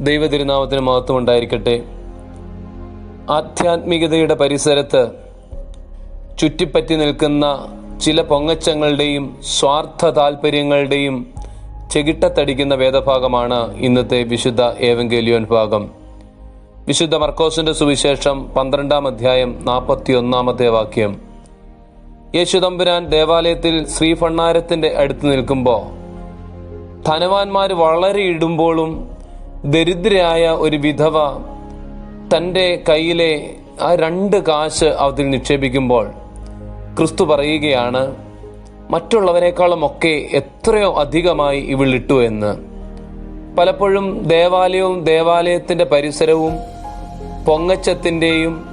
ദൈവതിരുനാമത്തിന് മഹത്വം ഉണ്ടായിരിക്കട്ടെ ആധ്യാത്മികതയുടെ പരിസരത്ത് ചുറ്റിപ്പറ്റി നിൽക്കുന്ന ചില പൊങ്ങച്ചങ്ങളുടെയും സ്വാർത്ഥ താല്പര്യങ്ങളുടെയും ചെകിട്ടത്തടിക്കുന്ന വേദഭാഗമാണ് ഇന്നത്തെ വിശുദ്ധ ഏവങ്കേലിയോൻ ഭാഗം. വിശുദ്ധ മർക്കോസിന്റെ സുവിശേഷം പന്ത്രണ്ടാം അധ്യായം നാൽപ്പത്തി ഒന്നാമത്തെ വാക്യം യേശുദമ്പുരാൻ ദേവാലയത്തിൽ ശ്രീഫണ്ണാരത്തിന്റെ അടുത്ത് നിൽക്കുമ്പോൾ ധനവാന്മാർ വളരെ ഇടുമ്പോഴും ദരിദ്രയായ ഒരു വിധവ തന്റെ കയ്യിലെ ആ രണ്ട് കാശ് അതിൽ നിക്ഷേപിക്കുമ്പോൾ ക്രിസ്തു പറയുകയാണ് മറ്റുള്ളവരെക്കാളും ഒക്കെ എത്രയോ അധികമായി ഇവൾ ഇട്ടു എന്ന്. പലപ്പോഴും ദേവാലയവും ദേവാലയത്തിന്റെ പരിസരവും പൊങ്ങച്ചത്തിന്റെയും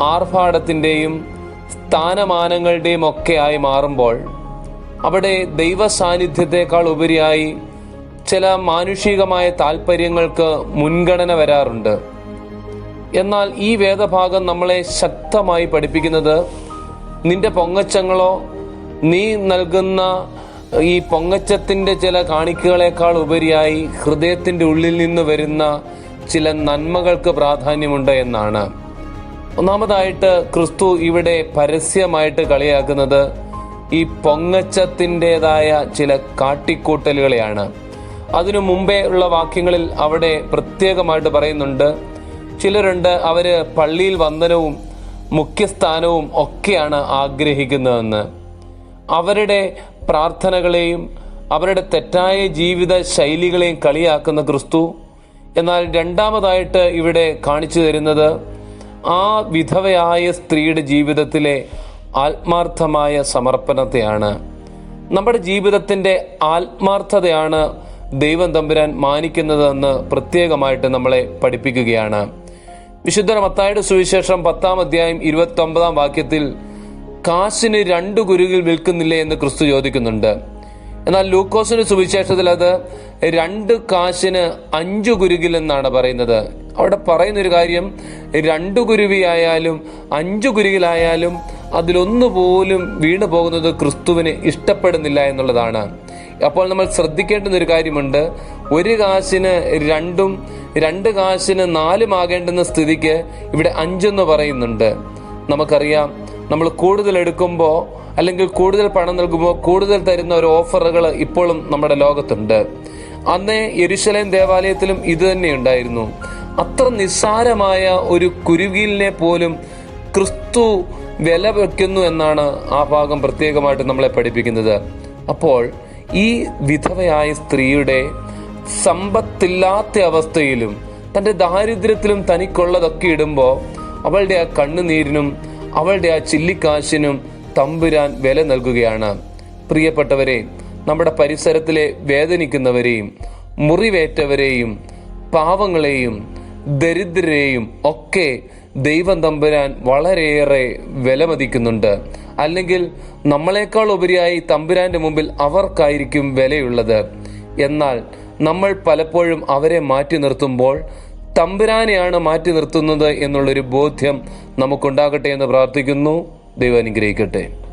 ആർഭാടത്തിന്റെയും സ്ഥാനമാനങ്ങളുടെയും ഒക്കെ ആയി മാറുമ്പോൾ അവിടെ ദൈവ സാന്നിധ്യത്തെക്കാൾ ഉപരിയായി ചില മാനുഷികമായ താല്പര്യങ്ങൾക്ക് മുൻഗണന വരാറുണ്ട്. എന്നാൽ ഈ വേദഭാഗം നമ്മളെ ശക്തമായി പഠിപ്പിക്കുന്നത് നിന്റെ പൊങ്ങച്ചങ്ങളോ നീ നൽകുന്ന ഈ പൊങ്ങച്ചത്തിന്റെ ചില കാണിക്കുകളേക്കാൾ ഉപരിയായി ഹൃദയത്തിന്റെ ഉള്ളിൽ നിന്ന് വരുന്ന ചില നന്മകൾക്ക് പ്രാധാന്യമുണ്ട് എന്നാണ്. ഒന്നാമതായിട്ട് ക്രിസ്തു ഇവിടെ പരസ്യമായിട്ട് കളിയാക്കുന്നത് ഈ പൊങ്ങച്ചത്തിന്റെതായ ചില കാട്ടിക്കൂട്ടലുകളെയാണ്. അതിനു മുമ്പേ ഉള്ള വാക്യങ്ങളിൽ അവിടെ പ്രത്യേകമായിട്ട് പറയുന്നുണ്ട്. ചിലരുണ്ട് അവർ പള്ളിയിൽ വന്ദനവും മുഖ്യസ്ഥാനവും ഒക്കെയാണ് ആഗ്രഹിക്കുന്നതെന്ന്. അവരുടെ പ്രാർത്ഥനകളെയും അവരുടെ തെറ്റായ ജീവിത ശൈലികളെയും കളിയാക്കുന്ന ക്രിസ്തു. എന്നാൽ രണ്ടാമതായിട്ട് ഇവിടെ കാണിച്ചു തരുന്നത് ആ വിധവയായ സ്ത്രീയുടെ ജീവിതത്തിലെ ആത്മാർത്ഥമായ സമർപ്പണത്തെയാണ്. നമ്മുടെ ജീവിതത്തിന്റെ ആത്മാർത്ഥതയാണ് ദൈവം തമ്പുരാൻ മാനിക്കുന്നതെന്ന് പ്രത്യേകമായിട്ട് നമ്മളെ പഠിപ്പിക്കുകയാണ്. വിശുദ്ധ മത്തായുടെ സുവിശേഷം പത്താം അധ്യായം ഇരുപത്തി ഒമ്പതാം വാക്യത്തിൽ കാശിന് രണ്ടു കുരുകിൽ വിൽക്കുന്നില്ലേ എന്ന് ക്രിസ്തു ചോദിക്കുന്നുണ്ട്. എന്നാൽ ലൂക്കോസിന്റെ സുവിശേഷത്തിൽ അത് രണ്ട് കാശിന് അഞ്ചു കുരുകിൽ എന്നാണ് പറയുന്നത്. അവിടെ പറയുന്നൊരു കാര്യം രണ്ടു കുരുവിയായാലും അഞ്ചു കുരുകിലായാലും അതിലൊന്നുപോലും വീണു പോകുന്നത് ക്രിസ്തുവിന് ഇഷ്ടപ്പെടുന്നില്ല എന്നുള്ളതാണ്. അപ്പോൾ നമ്മൾ ശ്രദ്ധിക്കേണ്ടുന്ന ഒരു കാര്യമുണ്ട്. ഒരു കാശിന് രണ്ടും രണ്ട് കാശിന് നാലുമാകേണ്ടുന്ന സ്ഥിതിക്ക് ഇവിടെ അഞ്ചെന്ന് പറയുന്നുണ്ട്. നമുക്കറിയാം നമ്മൾ കൂടുതൽ എടുക്കുമ്പോൾ അല്ലെങ്കിൽ കൂടുതൽ പണം നൽകുമ്പോൾ കൂടുതൽ തരുന്ന ഒരു ഓഫറുകൾ ഇപ്പോഴും നമ്മുടെ ലോകത്തുണ്ട്. അന്നേ യെരുശലേം ദേവാലയത്തിലും ഇത് തന്നെ ഉണ്ടായിരുന്നു. അത്ര നിസ്സാരമായ ഒരു കുരുകിലിനെ പോലും ക്രിസ്തു വില വെക്കുന്നു എന്നാണ് ആ ഭാഗം പ്രത്യേകമായിട്ട് നമ്മളെ പഠിപ്പിക്കുന്നത്. അപ്പോൾ ഈ വിധവയായ സ്ത്രീയുടെ സമ്പത്തില്ലാത്ത അവസ്ഥയിലും തന്റെ ദാരിദ്ര്യത്തിലും തനിക്കുള്ളതൊക്കെ ഇടുമ്പോൾ അവളുടെ ആ കണ്ണുനീരിനും അവളുടെ ആ ചില്ലിക്കാശിനും തമ്പുരാൻ വില നൽകുകയാണ്. പ്രിയപ്പെട്ടവരെ നമ്മുടെ പരിസരത്തിലെ വേദനിക്കുന്നവരെയും മുറിവേറ്റവരെയും പാവങ്ങളെയും ദരിദ്രരെയും ഒക്കെ ദൈവം തമ്പുരാൻ വളരെയേറെ വിലമതിക്കുന്നുണ്ട്. അല്ലെങ്കിൽ നമ്മളെക്കാൾ ഉപരിയായി തമ്പുരാന്റെ മുമ്പിൽ അവർക്കായിരിക്കും വിലയുള്ളത്. എന്നാൽ നമ്മൾ പലപ്പോഴും അവരെ മാറ്റി നിർത്തുമ്പോൾ തമ്പുരാനെയാണ് മാറ്റി നിർത്തുന്നത് എന്നുള്ളൊരു ബോധ്യം നമുക്കുണ്ടാകട്ടെ എന്ന് പ്രാർത്ഥിക്കുന്നു. ദൈവം അനുഗ്രഹിക്കട്ടെ.